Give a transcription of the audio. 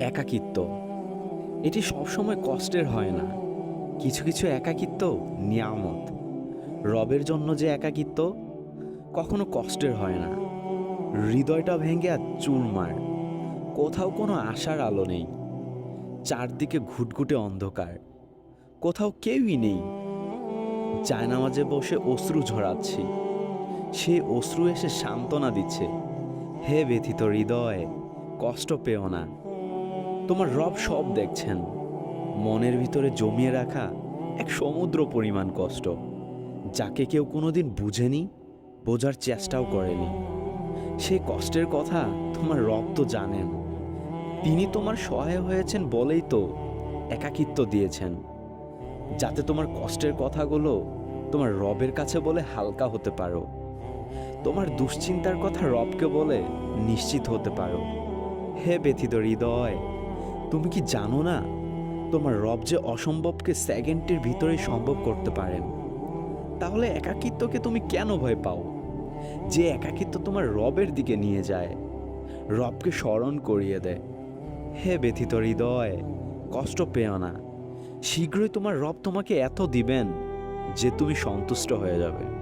একাকিত্ব। এটি সবসময় কষ্টের হয় না। কিছু কিছু একাকিত্ব নিয়ামত। রবের জন্য যে একাকিত্ব কখনো কষ্টের হয় না। হৃদয়টা ভেঙে আর চুরমার কোথাও কোনো আশার আলো নেই। চারদিকে ঘুটঘুটে অন্ধকার। কোথাও কেউই নেই। জায়নামাজে বসে অশ্রু ঝরাচ্ছি। সে অশ্রু এসে সান্ত্বনা দিচ্ছে। হে ব্যথিত হৃদয়, কষ্ট পেও না। তোমার রব সব দেখছেন। মনের ভিতরে জমিয়ে রাখা এক সমুদ্র পরিমাণ কষ্ট, যাকে কেউ কোনোদিন বুঝেনি, বোঝার চেষ্টাও করেনি। সে কষ্টের কথা তোমার রব তো জানেন। তিনি তোমার সহায় হয়েছেন বলেই তো একাকিত্ব দিয়েছেন, যাতে তোমার কষ্টের কথাগুলো তোমার রবের কাছে বলে হালকা হতে পারো। তোমার দুশ্চিন্তার কথা রবকে বলে নিশ্চিত হতে পারো। হে ব্যথিত হৃদয় তুমি কি জানো না? তোমার রব যে অসম্ভবকে সেকেন্ডের ভিতরেই সম্ভব করতে পারেন। তাহলে একাকিত্বকে তুমি কেন ভয় পাও? যে একাকিত্ব তোমার রবের দিকে নিয়ে যায়। রবকে স্মরণ করিয়ে দেয়। হে ব্যথিত হৃদয়, কষ্ট পেও না। শীঘ্রই তোমার রব তোমাকে এত দিবেন যে তুমি সন্তুষ্ট হয়ে যাবে।